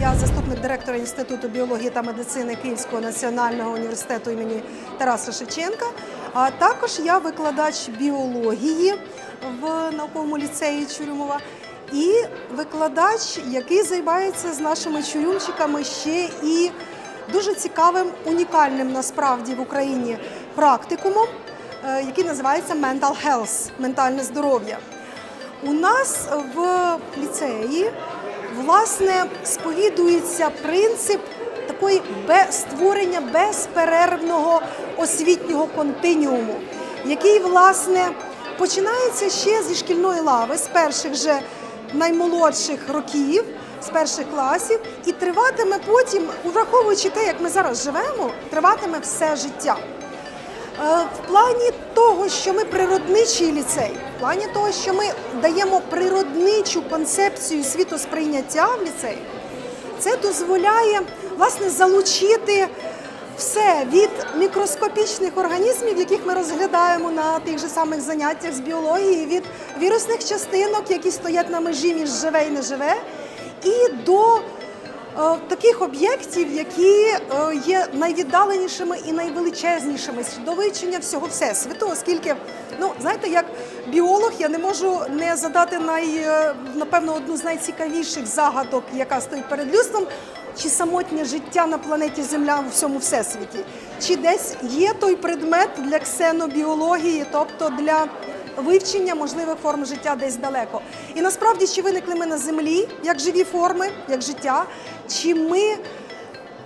Я заступник директора Інституту біології та медицини Київського національного університету імені Тараса Шевченка. А також я викладач біології в науковому ліцеї Чурюмова і викладач, який займається з нашими чурюмчиками ще і дуже цікавим, унікальним насправді в Україні практикумом, е, який називається Mental Health – ментальне здоров'я. У нас в ліцеї власне сповідується принцип такої створення безперервного освітнього континіуму, який власне починається ще зі шкільної лави, з перших же наймолодших років, з перших класів, і триватиме потім, враховуючи те, як ми зараз живемо, триватиме все життя. Е, В плані того, що ми природничий ліцей, в плані того, що ми даємо природничу концепцію світосприйняття в ліцеї, це дозволяє власне залучити все від мікроскопічних організмів, яких ми розглядаємо на тих же самих заняттях з біології, від вірусних частинок, які стоять на межі між живе і неживе, і до таких об'єктів, які е, є найвіддаленішими і найвеличезнішими до всього всесвіту, оскільки, ну знаєте, як біолог я не можу не задати най, е, напевно одну з найцікавіших загадок, яка стоїть перед людством. Чи самотнє життя на планеті Земля у всьому всесвіті? Чи десь є той предмет для ксенобіології, тобто для вивчення можливих форм життя десь далеко. І насправді, чи виникли ми на землі як живі форми, як життя, чи ми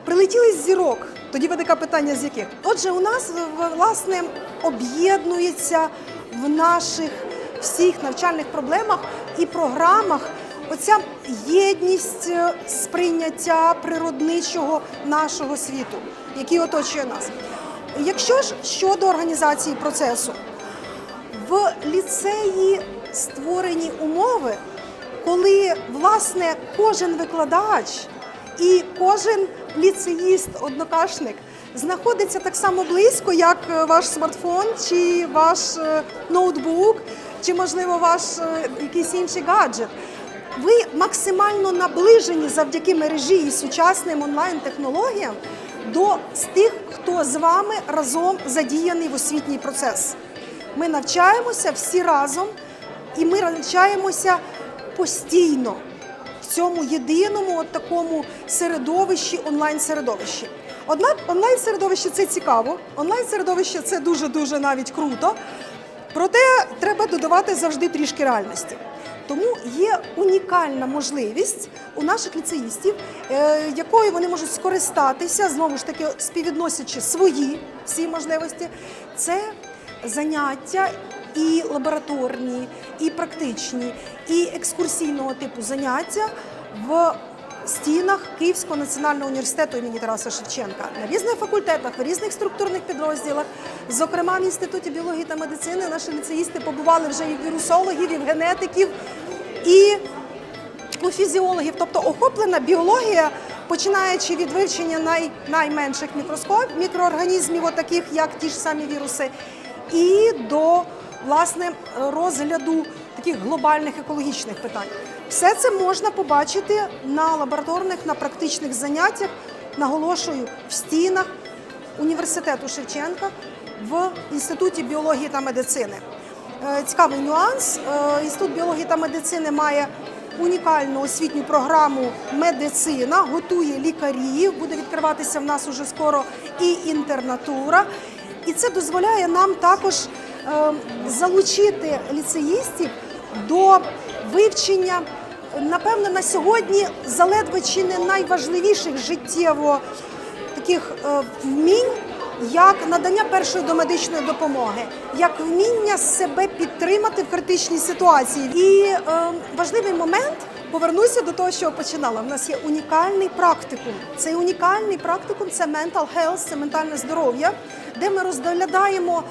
прилетіли з зірок? Тоді виникає питання, з яких? Отже, у нас власне об'єднується в наших всіх навчальних проблемах і програмах оця єдність е, сприйняття природничого нашого світу, який оточує нас. Якщо ж щодо організації процесу, в ліцеї створені умови, коли власне кожен викладач і кожен ліцеїст-однокашник знаходиться так само близько, як е, ваш смартфон, чи ваш е, ноутбук, чи можливо ваш е, якийсь інший гаджет. Ви максимально наближені завдяки мережі і сучасним онлайн-технологіям до тих, хто з вами разом задіяний в освітній процес. Ми навчаємося всі разом, і ми навчаємося постійно в цьому єдиному от такому середовищі, онлайн-середовищі. Однак онлайн-середовище це цікаво, онлайн-середовище це дуже-дуже навіть круто. Проте треба додавати завжди трішки реальності. Тому є унікальна можливість у наших ліцеїстів, е, якою вони можуть скористатися, знову ж таки співвідносячи свої всі можливості. Це заняття і лабораторні, і практичні, і екскурсійного типу заняття в стінах Київського національного університету імені Тараса Шевченка на різних факультетах, в різних структурних підрозділах. Зокрема, в інституті біології та медицини наші ліцеїсти побували вже і в вірусологів, і в генетиків, і у фізіологів, тобто охоплена біологія, починаючи від вивчення най, найменших мікроскоп, мікроорганізмів, отаких як ті ж самі віруси, і до власне розгляду таких глобальних екологічних питань. Все це можна побачити на лабораторних, на практичних заняттях, наголошую, в стінах університету Шевченка в інституті біології та медицини. Е, Цікавий нюанс. Е, Інститут біології та медицини має унікальну освітню програму медицина, готує лікарів. Буде відкриватися в нас уже скоро і інтернатура. І це дозволяє нам також е, залучити ліцеїстів до вивчення, напевно, на сьогодні заледве чи не найважливіших життєво таких е, вмінь, як надання першої домедичної допомоги, як вміння себе підтримати в критичній ситуації. І е, важливий момент. Повернуся до того, що починала. У нас є унікальний практикум. Цей унікальний практикум це mental health, це ментальне здоров'я, де ми розглядаємо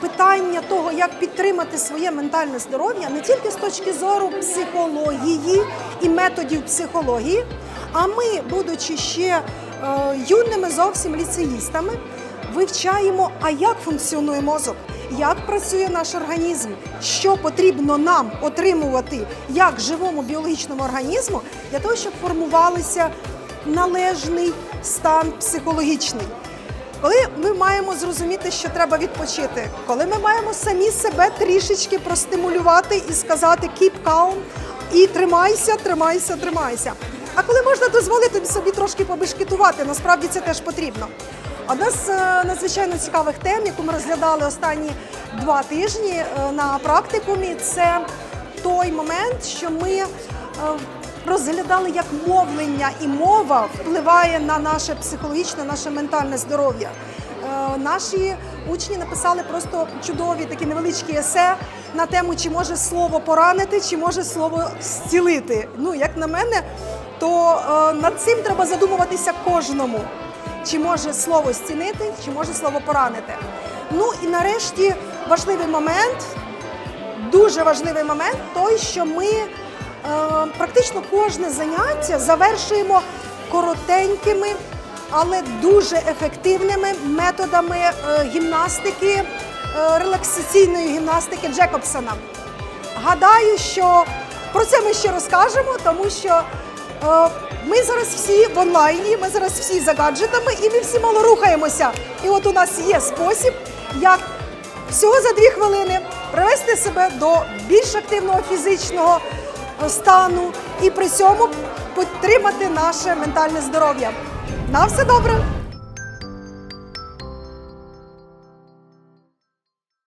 питання того, як підтримати своє ментальне здоров'я не тільки з точки зору психології і методів психології, а ми, будучи ще е, юними зовсім ліцеїстами, вивчаємо, а як функціонує мозок, як працює наш організм, що потрібно нам отримувати як живому біологічному організму для того, щоб формувалися належний стан психологічний. Коли ми маємо зрозуміти, що треба відпочити, коли ми маємо самі себе трішечки простимулювати і сказати keep calm і тримайся, тримайся, тримайся. А коли можна дозволити собі трошки побешкетувати, насправді це теж потрібно. Одна з е, надзвичайно цікавих тем, яку ми розглядали останні два тижні е, на практикумі, це той момент, що ми е, розглядали, як мовлення і мова впливає на наше психологічне, наше ментальне здоров'я. Наші учні написали просто чудові такі невеличкі есе на тему, чи може слово поранити, чи може слово зцілити. Ну, як на мене, то над цим треба задумуватися кожному. Чи може слово зцінити, чи може слово поранити. Ну і нарешті важливий момент, дуже важливий момент той, що ми е, практично кожне заняття завершуємо коротенькими, але дуже ефективними методами е, гімнастики, е, релаксаційної гімнастики Джекобсона. Гадаю, що про це ми ще розкажемо, тому що ми зараз всі в онлайні, ми зараз всі за гаджетами і ми всі мало рухаємося. І от у нас є спосіб, як всього за дві хвилини привести себе до більш активного фізичного е, стану і при цьому підтримати наше ментальне здоров'я. На все добре!